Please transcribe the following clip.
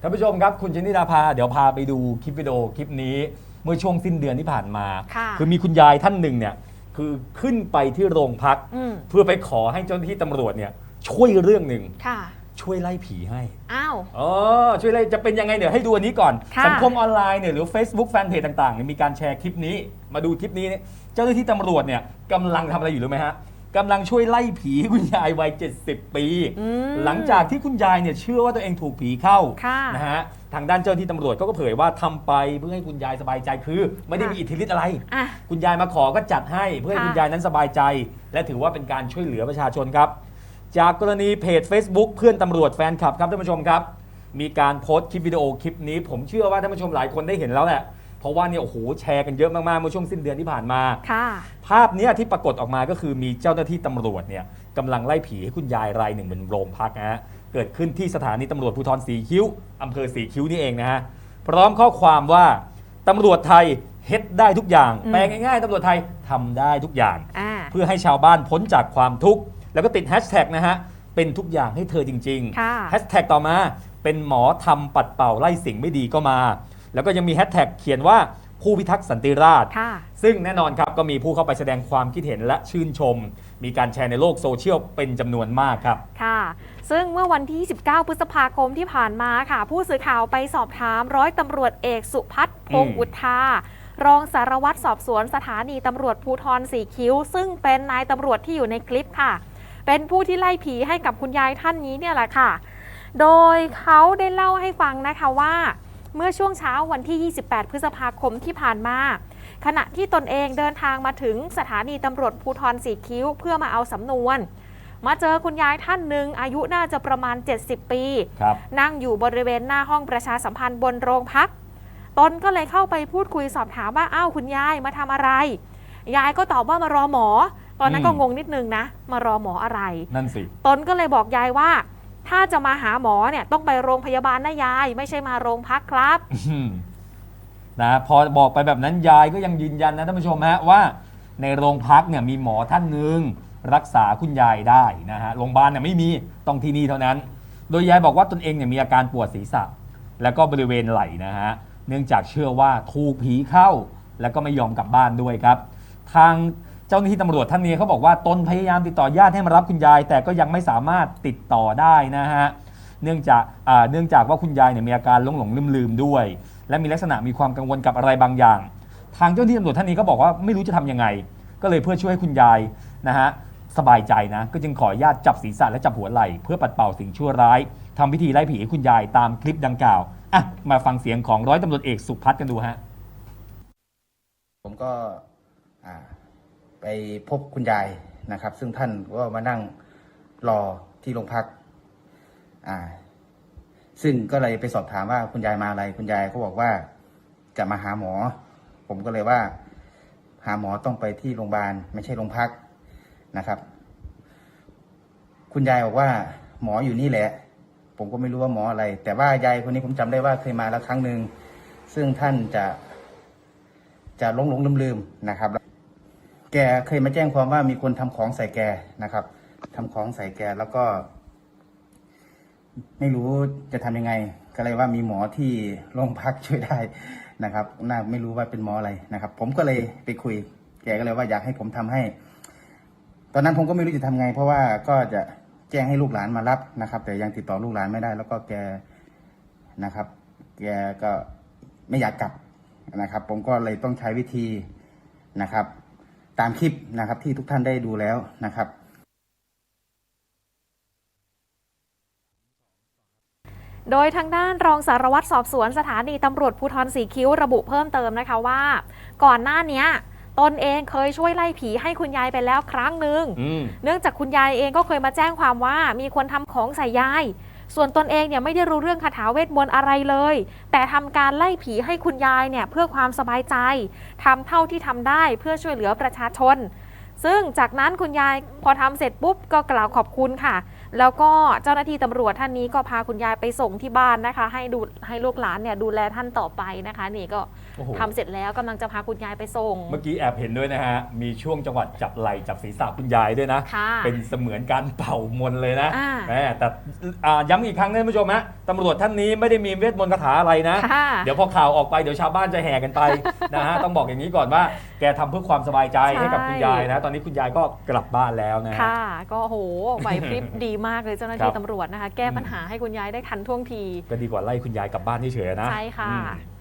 ท่านผู้ชมครับคุณชนิดาภาเดี๋ยวพาไปดูคลิปวิดีโอคลิปนี้เมื่อช่วงสิ้นเดือนที่ผ่านมา ค่ะอมีคุณยายท่านหนึ่งเนี่ยคือขึ้นไปที่โรงพัก อืม เพื่อไปขอให้เจ้าหน้าที่ตำรวจเนี่ยช่วยเรื่องหนึ่งค่ะช่วยไล่ผีให้อ้าว อ๋อช่วยไล่จะเป็นยังไงเดี๋ยวให้ดูอันนี้ก่อน ค่ะ สังคมออนไลน์เนี่ยหรือ Facebook แฟนเพจต่างๆเนี่ยมีการแชร์คลิปนี้ มาดูคลิปนี้เนี่ยเจ้าหน้าที่ตำรวจเนี่ยกำลังทำอะไรอยู่รู้ไหมฮะ กำลังช่วยไล่ผีให้คุณยายวัย 70 ปีอืมหลังจากที่คุณยายเนี่ยเชื่อว่าตัวเองถูกผีเข้าค่ะนะฮะทางด้านเจ้าหน้าที่ตำรวจก็เผยว่าทำไปเพื่อให้คุณยายสบายใจคือ ไม่ได้ค่ะมีอิทธิฤทธิ์อะไรอะคุณยายมาขอก็จัดให้เพื่อให้ค่ะคุณยายนั้นสบายใจ และถือว่าเป็นการช่วยเหลือประชาชนครับ จากกรณีเพจ Facebook เพื่อนตำรวจแฟนคลับครับท่านผู้ชมครับ มีการโพสต์คลิปวิดีโอคลิปนี้ ผมเชื่อว่าท่านผู้ชมหลายคนได้เห็นแล้วแหละ เพราะว่าเนี่ยโอ้โหแชร์กันเยอะมากๆเมื่อช่วงสิ้นเดือนที่ผ่านมา ค่ะ ภาพเนี้ยที่ปรากฏออกมาก็คือมีเจ้าหน้าที่ตำรวจเนี่ยกำลังไล่ผีให้คุณยายรายหนึ่งบนโรงพักนะฮะเกิดขึ้นที่สถานีตำรวจภูธรสีคิ้วอำเภอสีคิ้วนี่เองนะฮะพร้อมข้อความว่าตำรวจไทยเฮ็ดได้ทุกอย่าง อืม แปลง่ายๆตำรวจไทยทำได้ทุกอย่าง อ่า เพื่อให้ชาวบ้านพ้นจากความทุกข์ แล้วก็ติดแฮชแท็กนะฮะ เป็นทุกอย่างให้เธอจริงค่ะแฮชแท็กต่อมา เป็นหมอทำปัดเป่าไล่สิ่งไม่ดีก็มา แล้วก็ยังมีแฮชแท็กเขียนว่าผู้พิทักษ์สันติราษฎร์ค่ะซึ่งแน่นอนครับก็มีผู้เข้าไปแสดงความคิดเห็นและชื่นชม มีการแชร์ในโลกโซเชียลเป็นจำนวนมากครับค่ะซึ่งเมื่อวันที่29พฤษภาคมที่ผ่านมาค่ะ ผู้สื่อข่าวไปสอบถามร้อยตำรวจเอกสุพัฒน์พงอืศ์มอุทารองสารวัตรสอบสวนสถานีตำรวจภูทรสีคิ้ว ซึ่งเป็นนายตำรวจที่อยู่ในคลิปค่ะ เป็นผู้ที่ไล่ผีให้กับคุณยายท่านนี้เนี่ยแหละค่ะ โดยเขาได้เล่าให้ฟังนะคะว่า เมื่อช่วงเช้าวันที่ 28 พฤษภาคมที่ผ่านมา ขณะที่ตนเองเดินทางมาถึงสถานีตำรวจภูทรสีคิ้ว เพื่อมาเอาสำนวน มาเจอคุณยายท่านหนึ่งอายุน่าจะประมาณ 70 ปีครับนั่งอยู่บริเวณหน้าห้องประชาสัมพันธ์บนโรงพัก ตนก็เลยเข้าไปพูดคุยสอบถามว่าอ้าวคุณยายมาทำอะไร ยายก็ตอบว่ามารอหมอ ตอนนั้นก็อืมงงนิดนึงนะ มารอหมออะไร นั่นสิ ตนก็เลยบอกยายว่า ถ้าจะมาหาหมอเนี่ยต้องไปโรงพยาบาลนะยาย ไม่ใช่มาโรงพักครับ นะพอบอกไปแบบนั้นยายก็ยังยืนยันนะท่านผู้ชมฮะว่า ในโรงพักเนี่ยมีหมอท่านหนึ่งรักษาคุณยายได้นะฮะโรงพยาบาลเนี่ยไม่มีต้องที่นี่เท่านั้น โดยยายบอกว่าตนเองเนี่ยมีอาการปวดศีรษะ แล้วก็บริเวณไหล่นะฮะเนื่องจากเชื่อว่าถูกผีเข้า แล้วก็ไม่ยอมกลับบ้านด้วยครับ ทาง เจ้าหน้าที่ตำรวจท่านนี้เขาบอกว่าตนพยายามติดต่อญาติให้มารับคุณยาย แต่ก็ยังไม่สามารถติดต่อได้นะฮะเนื่องจากเนื่องจากว่าคุณยายเนี่ยมีอาการหลงหลงลืมลืมด้วย และมีลักษณะมีความกังวลกับอะไรบางอย่าง ทางเจ้าหน้าที่ตำรวจท่านนี้ก็บอกว่าไม่รู้จะทำยังไง ก็เลยเพื่อช่วยให้คุณยายนะฮะสบายใจนะ ก็จึงขอญาตจับศีรษะและจับหัวไหล่เพื่อปัดเป่าสิ่งชั่วร้ายทำพิธีไล่ผีให้คุณยายตามคลิปดังกล่าวอะมาฟังเสียงของร้อยตำรวจเอกสุพัฒน์กันดูฮะผมก็อ่า ไปพบคุณยายนะครับ ซึ่งท่านก็มานั่งรอที่โรงพักอ่า ซึ่งก็เลยไปสอบถามว่าคุณยายมาอะไร คุณยายก็บอกว่าจะมาหาหมอ ผมก็เลยว่า หาหมอต้องไปที่โรงพยาบาลไม่ใช่โรงพักนะครับ คุณยายบอกว่า หมออยู่นี่แหละ ผมก็ไม่รู้ว่าหมออะไร แต่ว่ายายคนนี้ผมจำได้ว่าเคยมาแล้วครั้งหนึ่งซึ่งท่านจะจะหลงหลงลืมลืมนะครับ แกเคยมาแจ้งความว่ามีคนทำของใส่แกนะครับทำของใส่แกแล้วก็ ไม่รู้จะทำยังไง ก็เลยว่ามีหมอที่โรงพักช่วยได้นะครับน่าไม่รู้ว่าเป็นหมออะไรนะครับ ผมก็เลยไปคุย แกก็เลยว่าอยากให้ผมทำให้ ตอนนั้นผมก็ไม่รู้จะทำไง เพราะว่าก็จะแจ้งให้ลูกหลานมารับนะครับ แต่ยังติดต่อลูกหลานไม่ได้ แล้วก็แกนะครับ แกก็ไม่อยากกลับนะครับ ผมก็เลยต้องใช้วิธีนะครับ ตามคลิปนะครับที่ทุกท่านได้ดูแล้วนะครับโดยทางด้านรองสารวัตรสอบสวนสถานีตำรวจภูธรสีคิ้วระบุเพิ่มเติมนะคะว่า ก่อนหน้าเนี้ยตนเองเคยช่วยไล่ผีให้คุณยายไปแล้วครั้งหนึ่งอืมเนื่องจากคุณยายเองก็เคยมาแจ้งความว่ามีคนทำของใส่ยาย ส่วนตนเองเนี่ยไม่ได้รู้เรื่องคาถาเวทมนต์อะไรเลย แต่ทำการไล่ผีให้คุณยายเนี่ยเพื่อความสบายใจทำเท่าที่ทำได้เพื่อช่วยเหลือประชาชน ซึ่งจากนั้นคุณยายพอทำเสร็จปุ๊บก็กล่าวขอบคุณค่ะ แล้วก็เจ้าหน้าที่ตำรวจท่านนี้ก็พาคุณยายไปส่งที่บ้านนะคะ ให้ดูให้ลูกหลานเนี่ยดูแลท่านต่อไปนะคะ นี่ก็โอ้โห ทำเสร็จแล้วกำลังจะพาคุณยายไปส่ง เมื่อกี้แอบเห็นด้วยนะฮะ มีช่วงจังหวัดจับไหล่จับศีรษะคุณยายด้วยนะ ค่ะเป็นเสมือนการเป่ามนต์เลยนะอ่า แหมแต่อ่าย้ำอีกครั้งนะท่านผู้ชมฮะตำรวจท่านนี้ไม่ได้มีเวทมนต์คาถาอะไรนะ ค่ะ เดี๋ยวพอข่าวออกไปเดี๋ยวชาวบ้านจะแห่กันไป นะฮะต้องบอกอย่างนี้ก่อนว่า แกทำเพื่อความสบายใจใช่ให้กับคุณยายนะ ตอนนี้คุณยายก็กลับบ้านแล้วนะฮะ ค่ะ ก็โหไหวพริบดีมากเลยเจ้าหน้าครัที่บตำรวจนะคะ แก้ปัญหาให้คุณยายได้ทันท่วงที ก็ดีกว่าไล่คุณยายกลับบ้านเฉยๆนะ ใช่ค่ะอืม